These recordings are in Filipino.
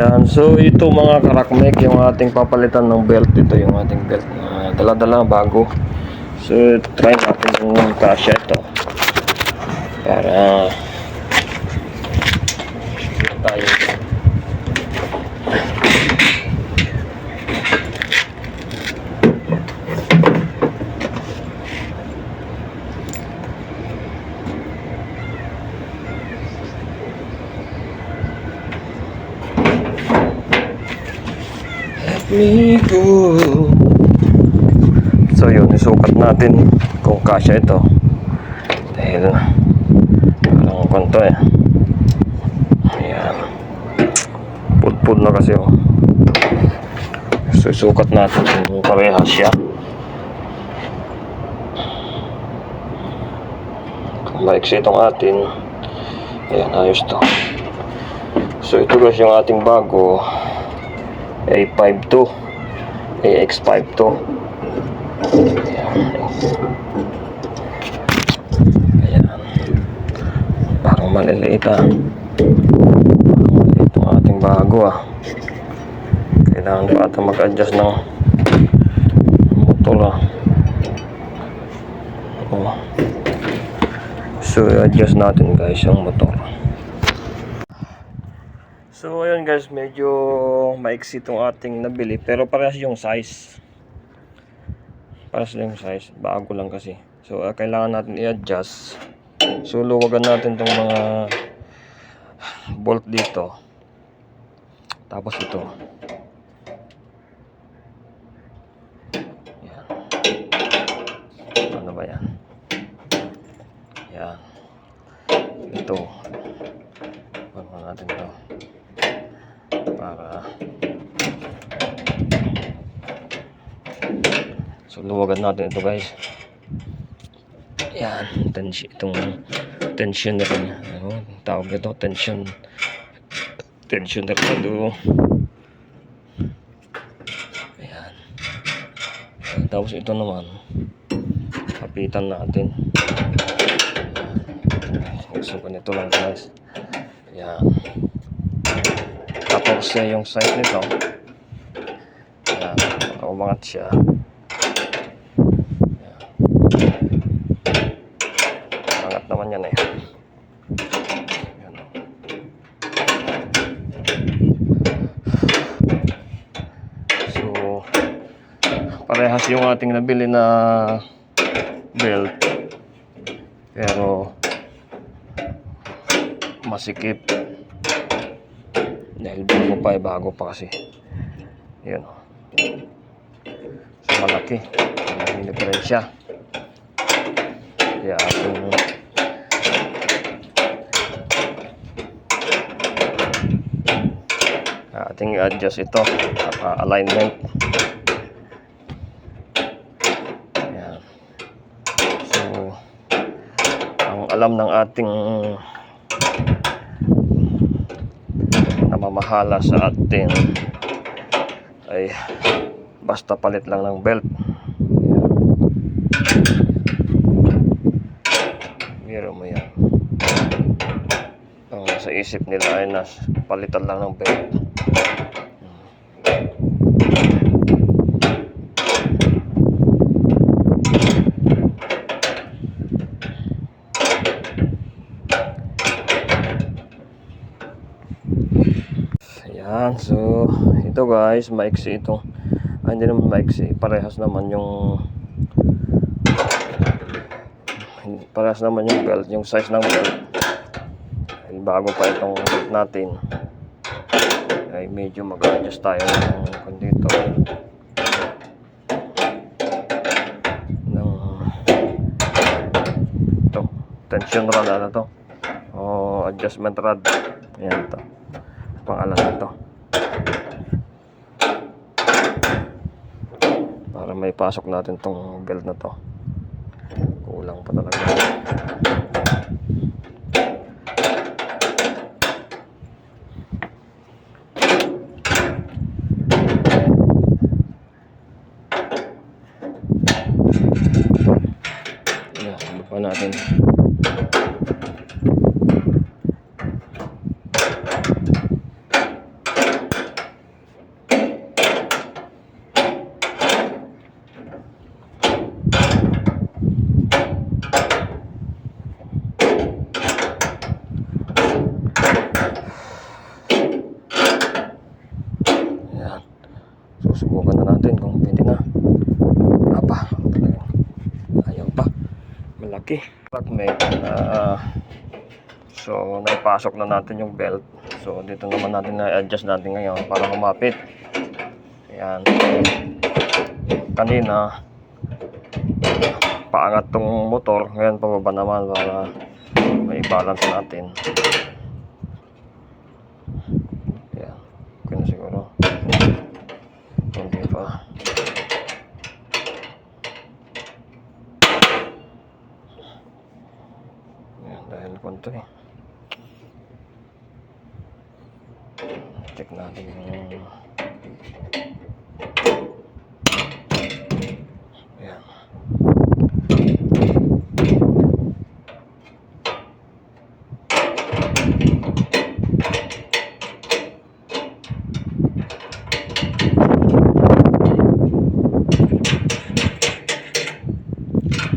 Yan, so ito mga karakmek, yung ating papalitan ng belt. Ito yung ating belt na dala-dala bago. So try natin yung kasya ito. Para tayo. Let me. So yun, isukat natin kung kasya ito. Dahil parang kanto eh. Ayan. Pudpud na kasi oh. So isukat natin kung parehas siya. Kung maiksi itong atin. Ayan, ayos to. So ito guys yung ating bago. A52 AX52 Ayan. Parang maliliit ah. Maliit ang ating bago ah. Kailangan pa ata mag-adjust ng motor ah. Oh. So, adjust natin guys yung motor. So ayun guys, medyo maiksi itong ating nabili pero parehas yung size. Parehas yung size, bago lang kasi. So ah, kailangan natin i-adjust. So luwagan natin itong mga bolt dito. Tapos ito. Yan. Ano ba yan? Yan. Ito. Ano natin to para so luwagan natin ito guys. Yan tension itong tensioner niya ano tawag ito tension. Tensioner na do. Ayan, tapos ito naman kapitan natin. So ganito lang guys. Ayan tapos eh, yung size nito, ayan, umangat siya. Ayan. Umangat naman yan eh. Ayan. So, parehas yung ating nabili na belt. Pero, masikip. Dahil bago pa eh, bago pa kasi. Yun. So, malaki. Ang diferensya. Kaya ating ating adjust ito uh, alignment Ayan. so ang alam ng ating namamahala sa atin ay basta palit lang ng belt. Biro mo yan. Ang sa isip nila ay nas palitan lang ng belt Ayan, so ito guys, maiksi ito. Ah, hindi naman maiksi, parehas naman yung parehas naman yung belt, yung size ng belt. Dahil bago pa itong belt natin. Ay medyo mag-adjust tayo ng kung dito. Ng ito, tension rod ano to? O adjustment rod. Ayan to pangalan nito para may pasok natin tong belt na to. Kulang pa talaga Yan, baba natin susubukan na natin kung pwede na. Apa, ayaw pa. Malaki. Na so naipasok na natin yung belt. So dito naman natin na-adjust natin ngayon para humapit. Ayan. Kanina paangat tong motor. Ngayon pababa naman para may balance natin. Ayan. Okay na siguro. Hindi pa. Ayan, kunto eh. Check natin yung... Ayan.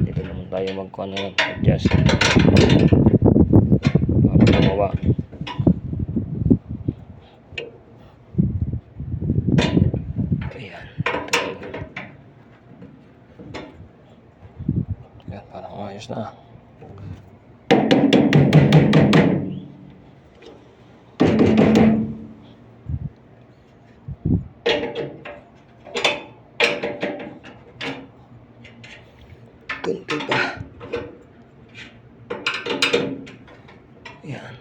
Dito naman tayo magkuha na lang. Adjust. Ayos na. Kunti pa. Ayan.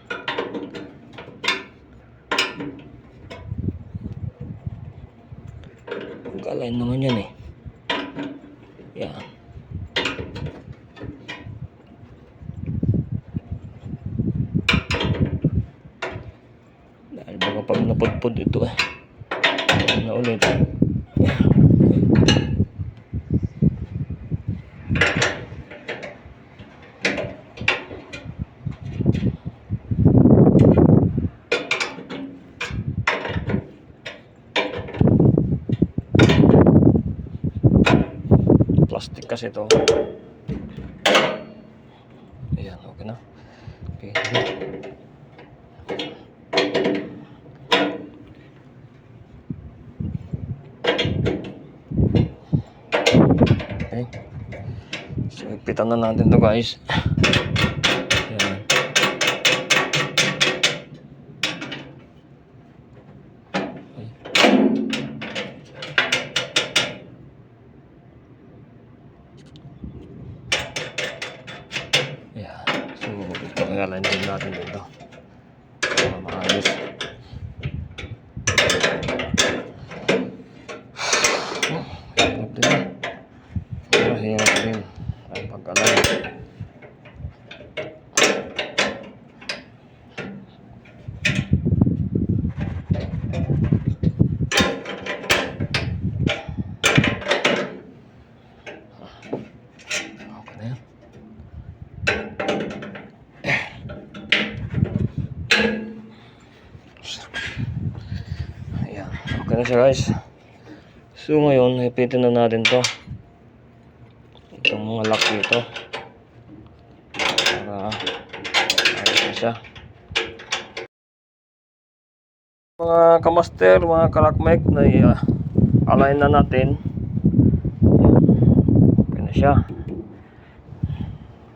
Pag-align naman yan eh. Napudpud ito eh. Na ulit. Plastic kasi ito. Ayan, okay na. Okay. Okay. So, ipitan na natin to guys. Ayan. Ayan. So, pag-align din natin dito. Para maayos. Oh, hirap din. Ah, hirap din. Ang pag-align. Okay na yan. Ayan. Okay na siya guys. So ngayon, ipitin na natin to. Itong mga lock dito. Para ayos siya. Mga kamaster, mga karakmek na uh, align na natin. Okay na siya.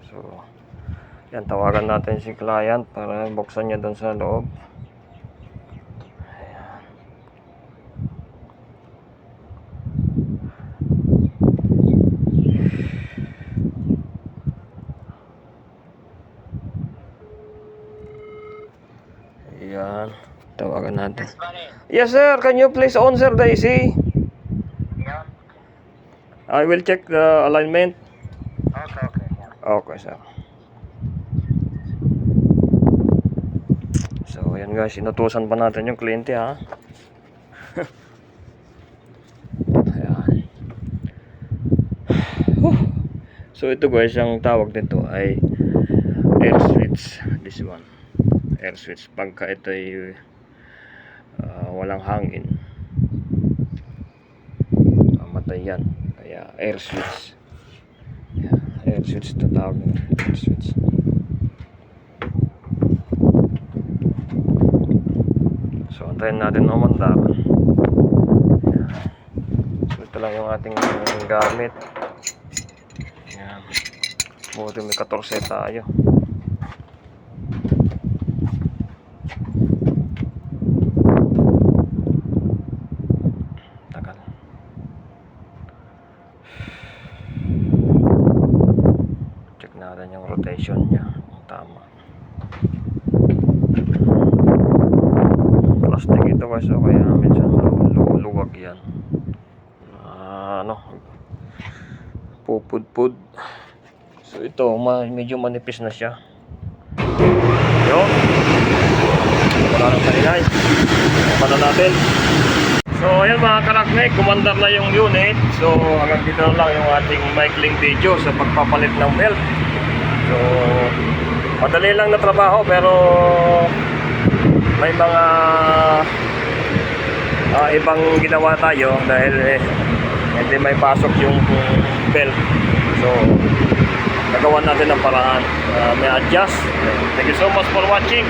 So, yan, tawagan natin si client para buksan niya doon sa loob. Ayan. Tawagan natin. Yes, sir. Can you please on, sir, AC? Yeah. I will check the alignment. Okay, okay. Okay, sir. So, ayan guys. Inutusan pa natin yung kliyente, ha? ayan. So, ito guys, ang tawag nito ay air switch. This one. Air switch. Pagka ito ay ah, walang hangin, mamatay yan. Kaya air switch. Air switch ito tawag nila. Air switch. Antayin natin. Ayan. Ito lang yung ating gamit. Yan. Buti may 14 tayo. Tagal. Check natin yung rotation niya. Kung Tama. Plastic ito guys. So kaya minsan malu- luwag yan. Ah, ano. Pupud-pud. So ito, medyo manipis na siya. Yun. Wala nang kanilay. Pala natin. So ayan mga karaknek, kumandar na yung unit. So hanggang dito na lang yung ating maikling video sa pagpapalit ng belt. So madali lang na trabaho pero may mga ah, ibang ginawa tayo dahil eh, hindi may pasok yung belt. So nagawa natin ng paraan. Ah, may adjust. Thank you so much for watching.